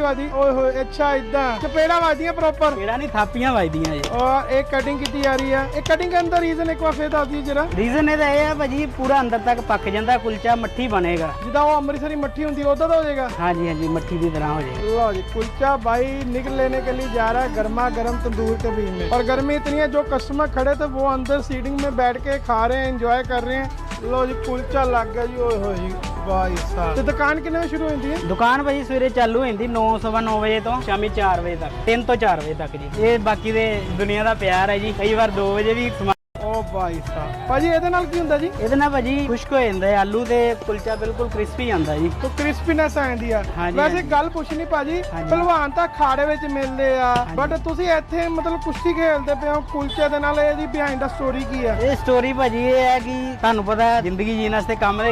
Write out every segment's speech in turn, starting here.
ਵਾਦੀ ਓਏ ਹੋਏ ਅੱਛਾ ਇਦਾਂ ਚਪੇੜਾ ਵਾਦੀਆਂ ਪ੍ਰੋਪਰ ਕਿਹੜਾ ਨਹੀਂ ਥਾਪੀਆਂ ਵੱਜਦੀਆਂ ਜੀ ਔਰ ਇਹ ਕਟਿੰਗ ਕੀਤੀ ਜਾ ਰਹੀ ਹੈ ਇਹ ਕਟਿੰਗ ਕਰਨ ਦਾ ਰੀਜ਼ਨ ਇੱਕ ਵਾਰ ਫੇਰ ਦੱਸ ਦਿਓ ਜਰਾ ਰੀਜ਼ਨ ਇਹਦਾ ਇਹ ਹੈ ਭਾਜੀ ਪੂਰਾ ਅੰਦਰ ਤੱਕ ਪੱਕ ਜਾਂਦਾ ਕੁਲਚਾ ਮੱਠੀ ਬਣੇਗਾ ਜਿੱਦਾਂ ਉਹ ਅੰਮ੍ਰਿਤਸਰੀ ਮੱਠੀ ਹੁੰਦੀ ਉਹਦਾ ਦਾ ਹੋ ਜਾਏਗਾ ਹਾਂਜੀ ਹਾਂਜੀ ਮੱਠੀ ਦੀ ਤਰ੍ਹਾਂ ਹੋ ਜਾਏਗਾ लो जी कुलचा भाई निकल लेने के लिए जा रहा है गर्मा गर्म तंदूर के बीच में और गर्मी इतनी है जो कस्टमर खड़े थे वो अंदर सीटिंग में बैठ के खा रहे हैं एंजॉय कर रहे हैं ਲੋ ਜੀ, ਕੁਲਚਾ ਲੱਗ ਗਿਆ ਜੀ, ਓਏ ਹੋਏ ਜੀ ਵਾਹ ਸਾਹਿਬ ਤੇ ਦੁਕਾਨ ਕਿੰਨੇ ਵਜੇ ਸ਼ੁਰੂ ਹੁੰਦੀ ਹੈ? ਦੁਕਾਨ ਭਾਜੀ ਸਵੇਰੇ ਚਾਲੂ ਹੁੰਦੀ 9:09 ਵਜੇ ਤੋਂ ਸ਼ਾਮੀ 4 ਵਜੇ ਤੱਕ 3 ਤੋਂ 4 ਵਜੇ ਤੱਕ ਜੀ। ਇਹ ਬਾਕੀ ਦੇ ਦੁਨੀਆ ਦਾ ਪਿਆਰ ਹੈ ਜੀ, ਕਈ ਵਾਰ 2 ਵਜੇ ਵੀ ਵਾਈ ਸਾਹਿਬ ਭਾਜੀ ਇਹਦੇ ਨਾਲ ਕੀ ਹੁੰਦਾ ਜੀ? ਇਹਦੇ ਨਾਲ ਭਾਜੀ ਖੁਸ਼ਕ ਹੋ ਜਾਂਦਾ ਹੈ। ਆਲੂ ਤੇ ਕੁਲਚਾ ਬਿਲਕੁਲ ਕ੍ਰਿਸਪੀ ਆਂਦਾ ਜੀ। ਤੋ ਕ੍ਰਿਸਪੀਨੈਸ ਆਂਦੀ ਆ। ਹਾਂਜੀ, ਵੈਸੇ ਹਾਂਜੀ। ਗੱਲ ਪੁੱਛਣੀ ਭਾਜੀ ਹਾਂਜੀ। ਭਲਵਾਨ ਤਾਂ ਅਖਾੜੇ ਵਿੱਚ ਮਿਲਦੇ ਆ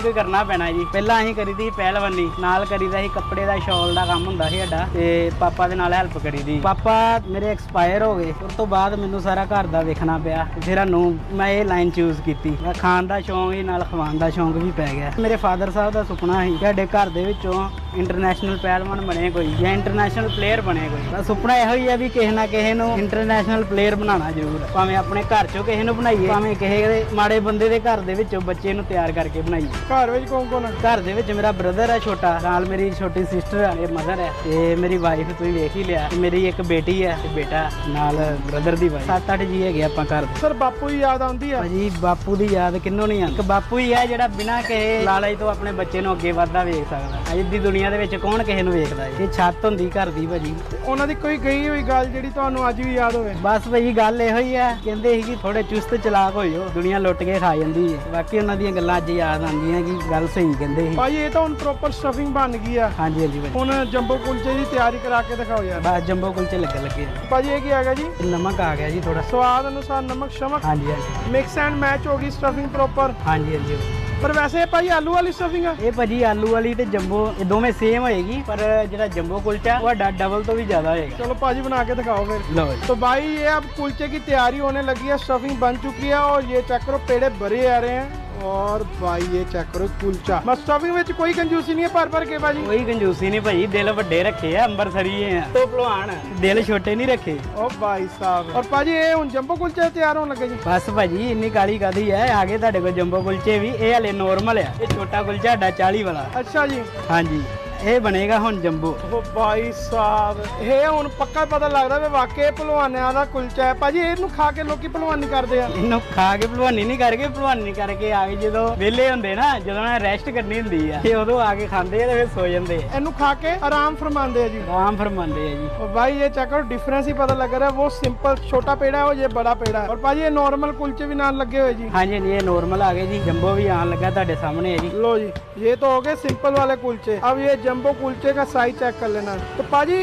ਕਰਨਾ ਪੈਣਾ ਜੀ। ਪਹਿਲਾਂ ਅਸੀਂ ਕਰੀਦੀ ਸੀ ਪਹਿਲਵਾਨੀ ਨਾਲ ਕਰੀਦਾ ਸੀ ਕੱਪੜੇ ਦਾ ਸ਼ਾਲ ਦਾ ਕੰਮ ਹੁੰਦਾ ਸੀ ਸਾਡਾ ਤੇ ਪਾਪਾ ਦੇ ਨਾਲ ਹੈਲਪ ਕਰੀਦੀ। ਪਾਪਾ ਮੇਰੇ ਐਕਸਪਾਇਰ ਹੋ ਗਏ ਉਸ ਤੋਂ ਬਾਅਦ ਮੈਨੂੰ ਸਾਰਾ ਘਰ ਦਾ ਵੇਖਣਾ ਪਿਆ ਫਿਰ ਨੂੰ ਮੈਂ ਇਹ ਲਾਈਨ ਚੂਜ਼ ਕੀਤੀ। ਮੈਂ ਖਾਣ ਦਾ ਸ਼ੌਂਕ ਹੀ ਨਾਲ ਖਵਾਉਣ ਦਾ ਸ਼ੌਂਕ ਵੀ ਪੈ ਗਿਆ। ਮੇਰੇ ਫਾਦਰ ਸਾਹਿਬ ਦਾ ਸੁਪਨਾ ਸੀ ਕਿ ਸਾਡੇ ਘਰ ਦੇ ਵਿੱਚੋਂ ਇੰਟਰਨੈਸ਼ਨਲ ਪਹਿਲਵਾਨ ਬਣੇ ਕੋਈ ਜਾਂ ਇੰਟਰਨੈਸ਼ਨਲ ਪਲੇਅਰ ਬਣੇ ਕੋਈ। ਤਾਂ ਸੁਪਨਾ ਇਹੋ ਹੀ ਹੈ ਵੀ ਕਿਸੇ ਨਾ ਕਿਸੇ ਨੂੰ ਇੰਟਰਨੈਸ਼ਨਲ ਪਲੇਅਰ ਬਣਾਉਣਾ ਜ਼ਰੂਰ ਹੈ। ਭਾਵੇਂ ਆਪਣੇ ਘਰ ਚੋਂ ਕਿਸੇ ਨੂੰ ਬਣਾਈਏ ਭਾਵੇਂ ਕਿਸੇ ਦੇ ਮਾੜੇ ਬੰਦੇ ਦੇ ਘਰ ਦੇ ਵਿੱਚੋਂ ਬੱਚੇ ਨੂੰ ਤਿਆਰ ਕਰਕੇ ਬਣਾਈਏ। ਘਰ ਵਿੱਚ ਕੌਣ ਕੌਣ ਆ? ਘਰ ਦੇ ਵਿੱਚ ਮੇਰਾ ਬ੍ਰਦਰ ਹੈ ਛੋਟਾ ਨਾਲ ਮੇਰੀ ਛੋਟੀ ਸਿਸਟਰ ਹੈ ਇਹ ਮਦਰ ਹੈ ਤੇ ਮੇਰੀ ਵਾਈਫ ਤੁਸੀਂ ਵੇਖ ਹੀ ਲਿਆ ਮੇਰੀ ਇੱਕ ਬੇਟੀ ਹੈ ਤੇ ਬੇਟਾ ਨਾਲ ਬ੍ਰਦਰ ਦੀ ਵਾਈਫ ਸੱਤ ਅੱਠ ਜੀ ਹੈਗੇ ਆਪਾਂ ਘਰ ਦੇ। ਸਰ ਬਾਪੂ ਦੀ ਯਾਦ ਆਉਂਦੀ ਆ? ਭਾਜੀ ਬਾਪੂ ਦੀ ਯਾਦ ਕਿੰਨੂੰ ਨਹੀਂ ਆਉਂਦੀ। ਇੱਕ ਬਾਪੂ ਹੀ ਹੈ ਜਿਹੜਾ ਬਿਨਾਂ ਕਿਸੇ ਲਾਲਚ ਤੋਂ ਆਪਣੇ ਬੱਚੇ ਨੂੰ ਅੱਗੇ ਵਧਦਾ ਵੇਖ ਸਕਦਾ। ਅੱਜ ਦੀ ਦੁਨੀਆ ਦੇ ਵਿੱਚ ਕੌਣ ਕਿਸੇ ਨੂੰ ਵੇਖਦਾ ਹੈ? ਇਹ ਛੱਤ ਹੁੰਦੀ ਘਰ ਦੀ ਭਾਜੀ। ਉਹਨਾਂ ਦੀ ਕੋਈ ਗਈ ਹੋਈ ਗੱਲ ਜਿਹੜੀ ਤੁਹਾਨੂੰ ਅੱਜ ਵੀ ਯਾਦ ਹੋਵੇ? ਬਸ ਭਾਜੀ ਗੱਲ ਇਹੋ ਹੀ ਹੈ ਕਹਿੰਦੇ ਸੀ ਕਿ ਥੋੜੇ ਚੁਸਤ ਚਲਾਕ ਹੋਇਓ ਦੁਨੀਆ ਲੁੱਟ ਕੇ ਖਾ ਜਾਂਦੀ ਹੈ ਬਾਕੀ ਉਹਨਾਂ ਦੀਆਂ ਗੱਲਾਂ ਅੱਜ ਯਾਦ ਆਉਂਦੀਆਂ ਕਿ ਗੱਲ ਸਹੀ ਕਹਿੰਦੇ ਸੀ। ਭਾਜੀ ਇਹ ਤਾਂ ਹੁਣ ਪ੍ਰੋਪਰ ਸਟਫਿੰਗ ਬਣ ਗਈ ਆ। ਹਾਂਜੀ ਹਾਂਜੀ ਭਾਜੀ। ਹੁਣ ਜੰਬੋ ਕੁਲਚੇ ਦੀ ਤਿਆਰੀ ਕਰਾ ਕੇ ਦਿਖਾਓ ਯਾਰ। ਬਸ ਜੰਬੋ ਕੁਲਚੇ ਲੱਗੇ ਲੱਗੇ ਭਾਜੀ ਇਹ ਕੀ ਹੈਗਾ ਜੀ? ਨਮਕ ਆ ਗਿਆ ਜੀ ਥੋੜਾ ਸਵਾਦ ਅਨੁਸਾਰ ਨਮਕ ਸ਼ਮਕ। ਹਾਂਜੀ ਹਾਂਜੀ। ਮਿਕਸ ਐਂਡ ਮੈਚ ਹੋ ਗਈ ਸਟਫਿੰਗ ਪ੍ਰੋਪਰ ਹਾਂਜੀ ਹਾਂਜੀ। ਪਰ ਵੈਸੇ ਇਹ ਭਾਜੀ ਆਲੂ ਵਾਲੀ ਸਟਫਿੰਗ ਆ ਇਹ ਭਾਜੀ ਆਲੂ ਵਾਲੀ ਤੇ ਜੰਬੋ ਇਹ ਦੋਵੇਂ ਸੇਮ ਹੋਏਗੀ ਪਰ ਜਿਹੜਾ ਜੰਬੋ ਕੁਲਚਾ ਉਹ ਡਬਲ ਤੋਂ ਵੀ ਜ਼ਿਆਦਾ ਹੋਏਗਾ चलो पाजी बना के दिखाओ फिर ਲਓ ਜੀ तो भाई ये अब कुलचे की तैयारी होने लगी है स्टफिंग बन चुकी है और ये चेक करो पेड़े भरे आ रहे हैं ਔਰ ਭਾਈ ਇਹ ਚੈੱਕ ਕਰੋ ਕੁਲਚਾ। ਮਸਟਾਵਿੰਗ ਵਿੱਚ ਕੋਈ ਕੰਜੂਸੀ ਨਹੀਂ ਹੈ ਭਰ ਭਰ ਕੇ ਭਾਜੀ। ਕੋਈ ਕੰਜੂਸੀ ਨਹੀਂ ਭਾਈ ਦਿਲ ਵੱਡੇ ਰੱਖੇ ਆ ਅੰਬਰਸਰੀ ਆ। ਤੋਂ ਭਲਵਾਨ। ਦਿਲ ਛੋਟੇ ਨਹੀਂ ਰੱਖੇ। ਓ ਭਾਈ ਸਾਹਿਬ ਔਰ ਭਾਜੀ ਇਹ ਹੁਣ ਜੰਬੋ ਕੁਲਚੇ ਤਿਆਰ ਹੋਣ ਲੱਗੇ ਜੀ। ਬਸ ਭਾਜੀ ਇੰਨੀ ਕਾਲੀ ਕਾਦੀ ਹੈ ਆਗੇ ਤੁਹਾਡੇ ਕੋਲ ਜੰਬੋ ਕੁਲਚੇ ਵੀ ਇਹ ਹਲੇ ਨੋਰਮਲ ਆ। ਇਹ ਛੋਟਾ ਕੁਲਚਾ ਸਾਡਾ 40 ਵਾਲਾ। ਅੱਛਾ ਜੀ। ਹਾਂਜੀ। ਇਹ ਬਣੇਗਾ ਹੁਣ ਜੰਬੂ। ਉਹ ਭਾਈ ਸਾਹਿਬ ਇਹ ਹੁਣ ਪੱਕਾ ਪਤਾ ਲੱਗਦਾ ਵੀ ਵਾਕਈ ਭਲਵਾਨਿਆਂ ਦਾ ਕੁਲਚਾ ਹੈ। ਭਾਜੀ ਇਹਨੂੰ ਖਾ ਕੇ ਲੋਕੀ ਭਲਵਾਨੀ ਕਰਦੇ ਆ। ਇਹਨੂੰ ਖਾ ਕੇ ਭਲਵਾਨੀ ਨਹੀਂ ਕਰਕੇ ਭਲਵਾਨੀ ਕਰਕੇ ਆ ਕੇ ਜਦੋਂ ਵਿਹਲੇ ਹੁੰਦੇ ਨਾ ਜਦੋਂ ਨਾ ਰੈਸਟ ਕਰਨੀ ਹੁੰਦੀ ਆ। ਇਹ ਉਦੋਂ ਆ ਕੇ ਖਾਂਦੇ ਆ ਤੇ ਫਿਰ ਸੋ ਜਾਂਦੇ ਆ। ਇਹਨੂੰ ਖਾ ਕੇ ਆਰਾਮ ਫਰਮਾਉਂਦੇ ਆ ਜੀ। ਆਰਾਮ ਫਰਮਾਉਂਦੇ ਆ ਜੀ। ਉਹ ਭਾਈ ਇਹ ਚੈੱਕ ਡਿਫਰੈਂਸ ਹੀ ਪਤਾ ਲੱਗ ਰਿਹਾ। ਉਹ ਸਿੰਪਲ ਛੋਟਾ ਪੇੜਾ ਹੈ ਉਹ ਇਹ ਬੜਾ ਪੇੜਾ ਹੈ। ਔਰ ਭਾਜੀ ਇਹ ਨਾਰਮਲ ਕੁਲਚੇ ਵੀ ਨਾਲ ਲੱਗੇ ਹੋਏ ਜੀ। ਹਾਂਜੀ ਹਾਂਜੀ ਇਹ ਨਾਰਮਲ ਆ ਗਏ ਜੀ। ਜੰਬੋ ਵੀ ਆਣ ਲੱਗਾ ਤੁਹਾਡੇ ਸਾਹਮਣੇ ਆ ਜੀ। ਲੋ ਜੀ ਇਹ ਤਾਂ ਹੋ ਗਏ ਸਿੰਪਲ ਵਾਲੇ ਕੁਲਚੇ। ਅਬ ਇਹ ਜੰਬੋ ਕੁਲਚੇ ਦਾ ਸਾਈਜ਼ ਚੈੱਕ ਕਰ ਲੈਣਾ। ਤੇ ਭਾਜੀ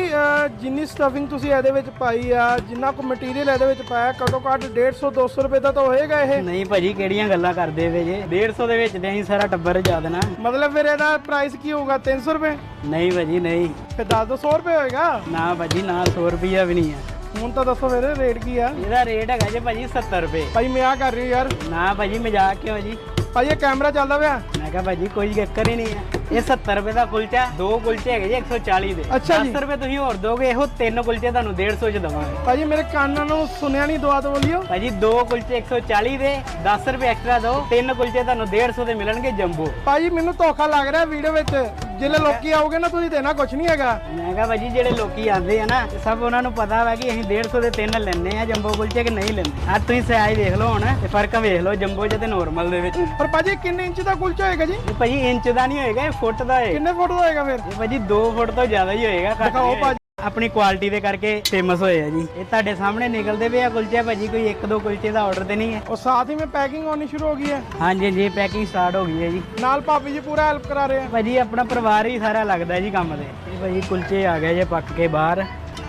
ਜਿੰਨੀ ਸਟਫਿੰਗ ਤੁਸੀਂ ਇਹਦੇ ਵਿੱਚ ਪਾਈ ਆ ਜਿੰਨਾ ਕੁ ਮਟੀਰੀਅਲ ਇਹਦੇ ਵਿੱਚ ਪਾਇਆ ਘੱਟੋ ਘੱਟ 150 200 ਰੁਪਏ ਦਾ ਤਾਂ ਹੋਏਗਾ ਇਹ? ਨਹੀਂ ਭਾਜੀ ਕਿਹੜੀਆਂ ਗੱਲਾਂ ਕਰਦੇ ਵੇ ਜੇ? 150 ਦੇ ਵਿੱਚ ਨਹੀਂ ਸਾਰਾ ਟੱਬਰ ਜਾ ਦੇਣਾ। ਮਤਲਬ ਫਿਰ ਇਹਦਾ ਪ੍ਰਾਈਸ ਕੀ ਹੋਊਗਾ 300 ਰੁਪਏ? ਨਹੀਂ ਭਾਜੀ ਨਹੀਂ। ਫਿਰ 10 200 ਰੁਪਏ ਹੋਏਗਾ? ਨਾ ਭਾਜੀ ਨਾ 100 ਰੁਪਿਆ ਵੀ ਨਹੀਂ ਆ। ਹੁਣ ਤਾਂ ਦੱਸੋ ਫਿਰ ਰੇਟ ਕੀ ਆ? ਇਹਦਾ ਰੇਟ ਹੈਗਾ ਜੇ ਭਾਜੀ 70 ਰੁਪਏ। ਭਾਈ ਮਜ਼ਾਕ ਕਰ ਰਹੇ ਯਾਰ। ਨਾ ਭਾਜੀ ਮਜ਼ਾਕ ਕਿਉਂ ਜੀ? ਭਾਈ ਇਹ ਕੈਮਰਾ ਚੱਲਦਾ ਪਿਆ। ਮੈਂ ਕਿਹਾ ਭਾਜੀ ਕੋਈ ਚੱਕਰ ਹੀ ਨਹੀਂ ਆ। ਇਹ 70 ਰੁਪਏ ਦਾ ਕੁਲਚਾ ਦੋ ਕੁਲਚੇ ਹੈਗੇ ਜੀ 140 ਦੇ। ਅੱਛਾ ਜੀ। 10 ਰੁਪਏ ਤੁਸੀਂ ਹੋਰ ਦੋਗੇ ਇਹੋ ਤਿੰਨ ਕੁਲਚੇ ਤੁਹਾਨੂੰ 150 ਚ ਦਵਾਂਗੇ। ਭਾਜੀ ਮੇਰੇ ਕੰਨਾਂ ਨੂੰ ਸੁਣਿਆ ਨਹੀਂ ਦੁਆ ਤੋਂ ਬੋਲਿਓ। ਭਾਜੀ ਦੋ ਕੁਲਚੇ 140 ਦੇ 10 ਰੁਪਏ ਐਕਸਟਰਾ ਦਿਓ ਤਿੰਨ ਕੁਲਚੇ ਤੁਹਾਨੂੰ 150 ਦੇ ਮਿਲਣਗੇ ਜੰਬੋ। ਭਾਜੀ ਮੈਨੂੰ ਧੋਖਾ ਲੱਗ ਰਿਹਾ ਵੀਡੀਓ ਵਿੱਚ। ਜਿਹੜੇ ਲੋਕੀ ਆਓਗੇ ਨਾ ਤੁਸੀਂ ਦੇਣਾ ਕੁਝ ਨਹੀਂ ਹੈਗਾ। ਮੈਂ ਕਿਹਾ ਭਾਜੀ ਜਿਹੜੇ ਲੋਕੀ ਆਉਂਦੇ ਆ ਨਾ ਸਭ ਉਹਨਾਂ ਨੂੰ ਪਤਾ ਵਾ ਕਿ ਅਸੀਂ 150 ਦੇ ਤਿੰਨ ਲੈਣੇ ਆ ਜੰਬੋ ਕੁਲਚੇ ਕਿ ਨਹੀਂ ਲੈਣੇ ਆ ਤੁਸੀਂ ਸਾਈਜ਼ ਵੇਖ ਲਓ ਹੁਣ ਤੇ ਫ਼ਰਕ ਵੇਖ ਲਓ ਜੰਬੋ ਚ ਤੇ ਨੋਰਮਲ ਦੇ ਵਿੱਚ। ਪਰ ਭਾਜੀ ਕਿੰਨੇ ਇੰਚ ਦਾ ਕੁਲਚਾ ਹੋਏਗਾ ਜੀ? ਇਹ ਭਾਜੀ ਇੰਚ ਦਾ ਨਹੀਂ ਹੋਏਗਾ ਇਹ ਫੁੱਟ ਦਾ ਹੋਏਗਾ। ਕਿੰਨੇ ਫੁੱਟ ਦਾ ਹੋਏਗਾ ਫਿਰ? ਇਹ ਭਾਜੀ 2 ਫੁੱਟ ਤੋਂ ਜ਼ਿਆਦਾ ਹੀ ਹੋਏਗਾ ਘੱਟ ਦਿਖਾਓ ਨਹੀਂ ਹੋਏਗਾ। ਭਾਜੀ। ਆਪਣੀ ਕੁਆਲਿਟੀ ਦੇ ਕਰਕੇ ਫੇਮਸ ਹੋਏ ਆ ਜੀ। ਇਹ ਤੁਹਾਡੇ ਸਾਹਮਣੇ ਨਿਕਲਦੇ ਵੀ ਆ ਕੁਲਚੇ ਭਾਜੀ ਕੋਈ ਇੱਕ ਦੋ ਕੁਲਚੇ ਦਾ ਆਰਡਰ ਤੇ ਨਹੀਂ ਹੈ। ਉਹ ਸਾਥ ਹੀ ਮੈਂ ਪੈਕਿੰਗ ਹੋਣੀ ਸ਼ੁਰੂ ਹੋ ਗਈ ਹੈ। ਹਾਂਜੀ ਜੀ ਪੈਕਿੰਗ ਸਟਾਰਟ ਹੋ ਗਈ ਹੈ ਜੀ। ਨਾਲ ਭਾਬੀ ਜੀ ਪੂਰਾ ਹੈਲਪ ਕਰਾ ਰਹੇ ਆ। ਭਾਜੀ ਆਪਣਾ ਪਰਿਵਾਰ ਹੀ ਸਾਰਾ ਲੱਗਦਾ ਜੀ ਕੰਮ ਤੇ ਇਹ ਭਾਜੀ ਕੁਲਚੇ ਆ ਗਏ ਜੇ ਪੱਕ ਕੇ ਬਾਹਰ।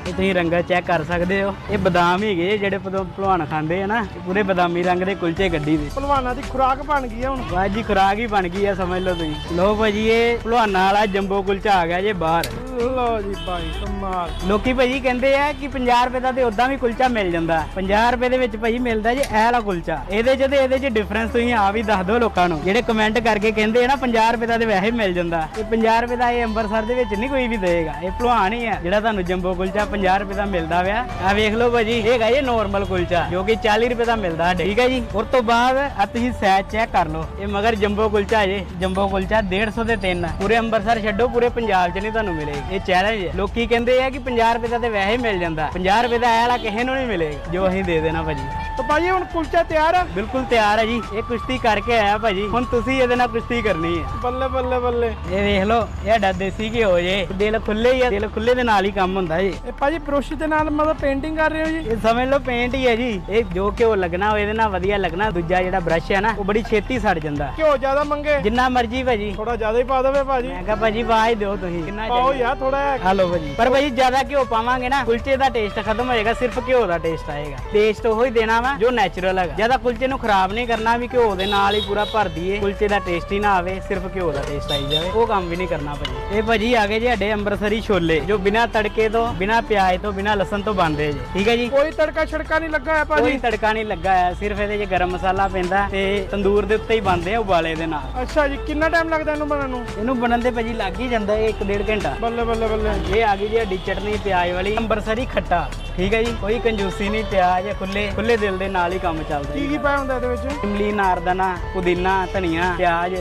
ਇਹ ਤੁਸੀਂ ਰੰਗਾ ਚੈੱਕ ਕਰ ਸਕਦੇ ਹੋ। ਇਹ ਬਦਾਮ ਹੀ ਹੈਗੇ ਜਿਹੜੇ ਭਲਵਾਨ ਖਾਂਦੇ ਆ ਨਾ ਪੂਰੇ ਬਦਾਮੀ ਰੰਗ ਦੇ ਕੁਲਚੇ ਗੱਡੀ ਦੇ। ਭਲਵਾਨਾਂ ਦੀ ਖੁਰਾਕ ਬਣ ਗਈ ਆ ਹੁਣ। ਜੀ ਖੁਰਾਕ ਹੀ ਬਣ ਗਈ ਆ ਸਮਝ ਲਓ ਤੁਸੀਂ। ਲਓ ਭਾਜੀ ਇਹ ਭਲਵਾਨਾਂ ਵਾਲਾ ਜੰਬੋ ਕੁਲਚਾ ਆ ਗਿਆ ਜੇ ਬਾਹਰ। ਲਓ ਜੀ ਭਾਈ, ਕਮਾਲ। ਲੋਕੀ ਭਾਜੀ ਕਹਿੰਦੇ ਆ ਕਿ 50 ਰੁਪਏ ਦਾ ਤੇ ਉਦਾਂ ਵੀ ਕੁਲਚਾ ਮਿਲ ਜਾਂਦਾ। 50 ਰੁਪਏ ਦੇ ਵਿੱਚ ਭਾਜੀ ਮਿਲਦਾ ਜੀ ਇਹ ਵਾਲਾ ਕੁਲਚਾ। ਇਹਦੇ ਚ ਤੇ ਇਹਦੇ ਚ ਡਿਫਰੈਂਸ ਤੁਸੀਂ ਆ ਵੀ ਦੱਸ ਦਿਓ ਲੋਕਾਂ ਨੂੰ। ਜਿਹੜੇ ਕਮੈਂਟ ਕਰਕੇ ਕਹਿੰਦੇ ਆ ਨਾ 50 ਰੁਪਏ ਦਾ ਤੇ ਵੈਸੇ ਮਿਲ ਜਾਂਦਾ। ਇਹ 50 ਰੁਪਏ ਦਾ ਇਹ ਅੰਮ੍ਰਿਤਸਰ ਦੇ ਵਿੱਚ ਨਹੀਂ ਕੋਈ ਵੀ ਦੇਗਾ। ਇਹ ਭਲਵਾਨ ਹੀ ਆ, ਜਿਹੜਾ ਤੁਹਾਨੂੰ ਜੰਬੋ ਕੁਲਚਾ 50 ਰੁਪਏ ਦਾ ਮਿਲਦਾ ਵਿਆ। ਆ ਵੇਖ ਲਓ ਭਾਜੀ ਇਹ ਹੈਗਾ ਇਹ ਨੋਰਮਲ ਕੁਲਚਾ, ਜੋ ਕਿ 40 ਰੁਪਏ ਦਾ ਮਿਲਦਾ ਠੀਕ ਹੈ ਜੀ? ਉਸ ਤੋਂ ਬਾਅਦ ਆ ਤੁਸੀਂ ਸਾਈਜ਼ ਚੈੱਕ ਕਰ ਲਓ। ਇਹ ਮਗਰ ਜੰਬੋ ਕੁਲਚਾ ਜੇ, ਜੰਬੋ ਕੁਲਚਾ 150 ਦੇ ਤਿੰਨ ਪੂਰੇ ਅੰਮ੍ਰਿਤਸਰ ਛੱਡੋ, ਪੂਰੇ ਪੰਜਾਬ 'ਚ ਨਹੀਂ ਤੁਹਾਨੂੰ ਮਿਲੇਗਾ। ਇਹ ਚੈਲੰਜ ਹੈ। ਲੋਕੀ ਕਹਿੰਦੇ ਆ ਕਿ 50 ਰੁਪਏ ਦਾ ਤੇ ਵੈਸੇ ਮਿਲ ਜਾਂਦਾ। 50 ਰੁਪਏ ਦਾ ਇਹ ਵਾਲਾ ਕਿਸੇ ਨੂੰ ਨਹੀਂ ਮਿਲੇਗਾ। ਜੋ ਅਸੀਂ ਦੇ ਦੇਣਾ ਭਾਜੀ। ਤਾਂ ਭਾਜੀ ਹੁਣ ਕੁਲਚਾ ਤਿਆਰ ਆ? ਬਿਲਕੁਲ ਤਿਆਰ ਹੈ ਜੀ। ਇਹ ਕੁਸ਼ਤੀ ਕਰਕੇ ਆਇਆ ਭਾਜੀ। ਹੁਣ ਤੁਸੀਂ ਇਹਦੇ ਨਾਲ ਕੁਸ਼ਤੀ ਕਰਨੀ ਹੈ। ਬੱਲੇ ਬੱਲੇ ਬੱਲੇ। ਇਹ ਵੇਖ ਲਓ ਇਹ ਸਾਡਾ ਦੇਸੀ ਘਿਓ ਜੇ। ਦਿਲ ਖੁੱਲੇ ਹੀ ਆ ਦਿਲ ਖੁੱਲੇ ਦੇ ਨਾਲ ਹੀ ਕੰਮ ਹੁੰਦਾ ਜੀ। ਇਹ ਭਾਜੀ ਬਰੁਸ਼ ਦੇ ਨਾਲ ਮਤਲਬ ਪੇਂਟਿੰਗ ਕਰ ਰਹੇ ਹੋ ਜੀ? ਇਹ ਸਮਝ ਲਓ ਪੇਂਟ ਹੀ ਹੈ ਜੀ। ਇਹ ਜੋ ਘਿਓ ਲੱਗਣਾ ਉਹ ਇਹਦੇ ਨਾਲ ਵਧੀਆ ਲੱਗਣਾ। ਦੂਜਾ ਜਿਹੜਾ ਬ੍ਰਸ਼ ਹੈ ਨਾ ਉਹ ਬੜੀ ਛੇਤੀ ਸੜ ਜਾਂਦਾ। ਘਿਓ ਜ਼ਿਆਦਾ ਮੰਗੇ। ਜਿੰਨਾ ਮਰਜ਼ੀ ਭਾਜੀ। ਥੋੜਾ ਜ਼ਿਆਦਾ ਹੀ ਪਾ ਦੇਵੇ ਭਾਜੀ। ਮੈਂ ਕਿਹਾ ਭਾਜੀ ਆਵਾਜ਼ ਦਿਓ ਤੁਸੀਂ। ਕਿੰਨਾ ਪਾਓ ਯਾਰ। ਥੋੜਾ ਹਲੋ ਭਾਜੀ। ਪਰ ਭਾਜੀ ਜ਼ਿਆਦਾ ਘਿਓ ਪਾਵਾਂਗੇ ਨਾ ਕੁਲਚੇ ਦਾ ਟੇਸਟ ਖਤਮ ਹੋਏਗਾ ਸਿਰਫ ਘਿਓ ਦਾ ਟੇਸਟ ਆਏਗਾ। ਟੇਸਟ ਉਹੀ ਦੇਣਾ ਵਾ ਜੋ ਨੈਚੁਰਲ ਹੈਗਾ। ਜ਼ਿਆਦਾ ਕੁਲਚੇ ਨੂੰ ਖਰਾਬ ਨਹੀਂ ਕਰਨਾ ਵੀ ਘਿਓ ਦੇ ਨਾਲ ਹੀ ਪੂਰਾ ਭਰ ਦਈਏ ਕੁਲਚੇ ਦਾ ਟੇਸਟ ਹੀ ਨਾ ਆਵੇ ਸਿਰਫ ਘਿਓ ਦਾ ਟੇਸਟ ਆਈ ਜਾਵੇ। ਉਹ ਕੰਮ ਵੀ ਨਹੀਂ ਕਰਨਾ ਭਾਜੀ। ਇਹ ਭਾਜੀ ਆ ਗਏ ਜੀ ਸਾਡੇ ਅੰਮ੍ਰਿਤਸਰੀ ਛੋਲੇ ਜੋ ਬਿਨਾਂ ਤੜਕੇ ਤੋਂ ਬਿਨਾਂ ਪਿਆਜ਼ ਤੋਂ ਬਿਨਾਂ ਲਸਣ ਤੋਂ ਬਣਦੇ ਜੀ। ਠੀਕ ਹੈ ਜੀ? ਕੋਈ ਤੜਕਾ ਛੜਕਾ ਨਹੀਂ ਲੱਗਾ ਹੈ ਕੋਈ ਭਾਜੀ ਤੜਕਾ ਨਹੀਂ ਲੱਗਾ ਹੈ ਸਿਰਫ ਇਹਦੇ 'ਚ ਗਰਮ ਮਸਾਲਾ ਪੈਂਦਾ ਤੇ ਤੰਦੂਰ ਦੇ ਉੱਤੇ ਹੀ ਬਣਦੇ ਆ ਉਬਾਲੇ ਦੇ ਨਾਲ। ਅੱਛਾ ਜੀ ਕਿੰਨਾ ਟਾਈਮ ਲੱਗਦਾ ਇਹਨੂੰ ਬਣਨ ਨੂੰ? ਇਹਨੂੰ ਬਣਨ ਦੇ ਭਾਜੀ ਲੱਗ ਹੀ ਜਾਂਦਾ ਇਹ 1.5 ਘੰਟਾ। ਬੱਲੇ ਬੱਲੇ ਬੱਲੇ। ਇਹ ਆ ਗਈ ਜੀ ਸਾਡੀ ਚਟਨੀ ਪਿਆਜ਼ ਵਾਲੀ। ਅੰਬਰਸਰੀ ਖੱਟਾ। ਠੀਕ ਹੈ ਜੀ ਕੋਈ ਕੰਜੂਸੀ ਨਹੀਂ ਪਿਆਜ਼ ਖੁੱਲੇ ਖੁੱਲੇ ਦਿਲ ਦੇ ਨਾਲ ਹੀ ਕੰਮ ਚੱਲਦਾ ਕੀ ਕੀ ਪਾਇਆ ਹੁੰਦਾ ਇਹਦੇ ਵਿੱਚ? ਇਮਲੀ ਨਾਰਦਾਨਾ ਪੁਦੀਨਾ ਧਨੀਆ ਪਿਆਜ਼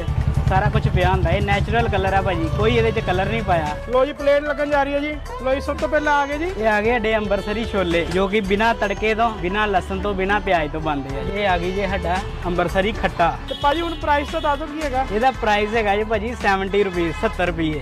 ਸਾਰਾ ਕੁਝ ਪਿਆ ਹੁੰਦਾ ਇਹ। ਨੈਚੁਰਲ ਕਲਰ ਆ ਭਾਜੀ ਕੋਈ ਇਹਦੇ 'ਚ ਕਲਰ ਨਹੀਂ ਪਾਇਆ। ਲੋ ਜੀ ਪਲੇਟ ਲੱਗਣ ਜਾ ਰਹੀ ਹੈ ਜੀ। ਲੋ ਜੀ ਸਭ ਤੋਂ ਪਹਿਲਾਂ ਆ ਗਏ ਜੀ। ਇਹ ਆ ਗਏ ਸਾਡੇ ਅੰਬਰਸਰੀ ਛੋਲੇ ਜੋ ਕਿ ਬਿਨਾ ਤੜਕੇ ਤੋਂ ਬਿਨਾ ਲਸਣ ਤੋਂ ਬਿਨਾ ਪਿਆਜ਼ ਤੋਂ ਬਣਦੇ ਆ ਇਹ ਆ ਗਈ ਜੀ ਸਾਡਾ ਅੰਬਰਸਰੀ ਖੱਟਾ। ਤੇ ਭਾਜੀ ਹੁਣ ਪ੍ਰਾਈਸ ਤਾਂ ਦੱਸ ਦਿਓ ਕੀ ਹੈਗਾ। ਇਹਦਾ ਪ੍ਰਾਈਸ ਹੈਗਾ ਜੀ ਭਾਜੀ 70 ਰੁਪਏ 70 ਰੁਪਏ।